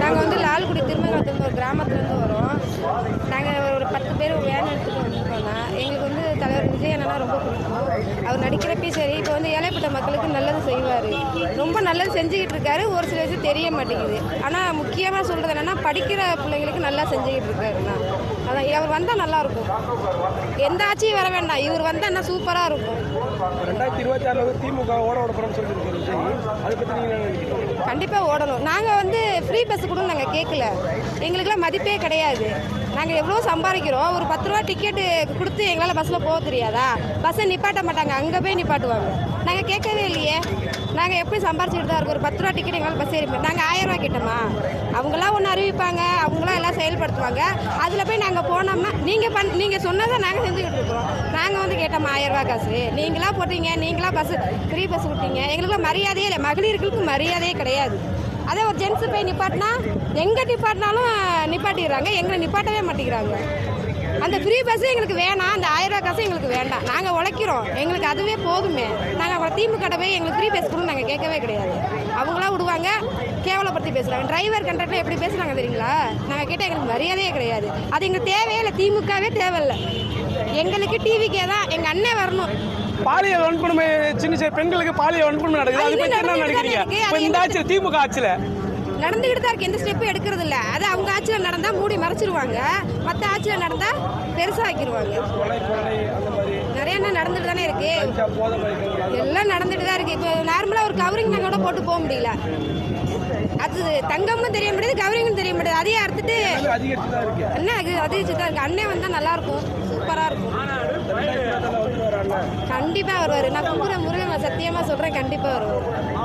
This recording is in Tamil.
நாங்கள் வந்து லால்குடி திருமங்கலத்துலேருந்து ஒரு கிராமத்துலேருந்து வரோம். நாங்கள் ஒரு பத்து பேர் வேன் எடுத்துகிட்டு வந்திருக்கோம்னா அண்ணனா ரொம்ப பிடிக்கும்? அவர் நடிக்கிறப்பே சரி இப்போ வந்து ஏழைப்பட்ட மக்களுக்கு நல்லது செய்வார். ரொம்ப நல்லது செஞ்சுக்கிட்டு இருக்காரு ஒரு சில விஷயம் தெரிய மாட்டேங்குது. ஆனால் முக்கியமாக சொல்கிறது என்னென்னா படிக்கிற பிள்ளைங்களுக்கு நல்லா செஞ்சுக்கிட்டு இருக்காருண்ணா அதான் அவர் வந்தால் நல்லாயிருக்கும் எந்த ஆட்சியும் வர வேண்டாம். இவர் வந்தால் என்ன சூப்பராக இருக்கும். ரெண்டாயிரத்தி இருபத்தி ஆறுல வந்து திமுக ஓட ஓட கண்டிப்பாக ஓடணும். நாங்கள் வந்து ஃப்ரீ பஸ் கூட நாங்கள் கேட்கல எங்களுக்கெல்லாம் மதிப்பே கிடையாது. நாங்கள் எவ்வளோ சம்பாதிக்கிறோம். ஒரு பத்து ரூபா டிக்கெட்டு கொடுத்து எங்களால் பஸ்ஸில் போக தெரியாதா? பஸ்ஸை நிப்பாட்ட மாட்டாங்க அங்கே போய் நிப்பாட்டுவாங்க. நாங்கள் கேட்கவே இல்லையே. நாங்கள் எப்படி சம்பாரிச்சிட்டு தான் இருக்கோம்? ஒரு பத்து ரூபா டிக்கெட் எங்களால் பஸ் ஏறி நாங்கள் ஆயிரம் ரூபா கேட்டோமா? அவங்களாம் ஒன்று அறிவிப்பாங்க அவங்களாம் எல்லாம் செயல்படுத்துவாங்க. அதில் போய் நாங்கள் போனோம்னா நீங்கள் பண் நீங்கள் சொன்னதை நாங்கள் செஞ்சுக்கிட்டு இருக்கிறோம் நாங்கள் வந்து கேட்டோம் ஆயிரம் ரூபா காசு? நீங்களாம் போட்டீங்க நீங்களாம் பஸ் ஃப்ரீ பஸ் விட்டீங்க. எங்களுக்குலாம் மரியாதையே இல்லை. மகளிர்களுக்கு மரியாதையே கிடையாது. அதே ஒரு ஜென்ஸு போய் நிப்பாட்டினா எங்கே நிப்பாட்டினாலும் நிப்பாட்டிடுறாங்க எங்களை நிப்பாட்டவே மாட்டேங்கிறாங்க. அந்த ஃப்ரீ பஸ் எங்களுக்கு வேணாம் அந்த ஆயிரம் ரூபாய் காசு எங்களுக்கு வேண்டாம். நாங்கள் உழைக்கிறோம். எங்களுக்கு அதுவே போதுமே. நாங்கள் அவங்கள திமுக போய் எங்களுக்கு ஃப்ரீ பஸ் கூட நாங்கள் கேட்கவே கிடையாது. அவங்களாம் விடுவாங்க கேவலப்படுத்தி பேசுகிறாங்க டிரைவர் கண்டக்டர் எப்படி பேசுகிறாங்க தெரியுங்களா? நாங்கள் கேட்டால் எங்களுக்கு மரியாதையே கிடையாது. அது எங்களுக்கு தேவையே இல்லை. திமுகவே தேவையில்லை. எங்களுக்கு டிவிக்கே தான். எங்கள் அண்ணன் வரணும். பாலியல் வன்கொடுமை சின்ன சின்ன பெண்களுக்கு பாலியல் வன்கொடுமை நடக்குது. அது பத்தி என்ன நினைக்கிறீங்க? இந்த ஆட்சியில் திமுக ஆட்சியில் நடந்துக்கிட்டு தான் இருக்கு. எந்த ஸ்டெப்பும் எடுக்கிறது இல்ல. அது அவங்க ஆட்சியில் நடந்தால் மூடி மறைச்சிருவாங்க. மற்ற ஆட்சியில் நடந்தால் பெருசாக்கிடுவாங்க நிறைய என்ன நடந்துட்டு தானே இருக்கு. எல்லாம் நடந்துட்டு தான் இருக்கு. இப்போ நார்மலாக ஒரு கவரிங் நாங்கள் கூட போட்டு போக முடியல. அது தங்கம்னு தெரிய முடியாது கவரிங்னு தெரிய முடியாது அதையே அறுத்துட்டு என்ன அது அதிகரிச்சு தான் இருக்கு. அண்ணன் வந்தால் நல்லா இருக்கும். சூப்பராக இருக்கும். கண்டிப்பாக வருவார். நான் கும்புற முருகன் சத்தியமாக சொல்கிறேன் கண்டிப்பாக வருவார்.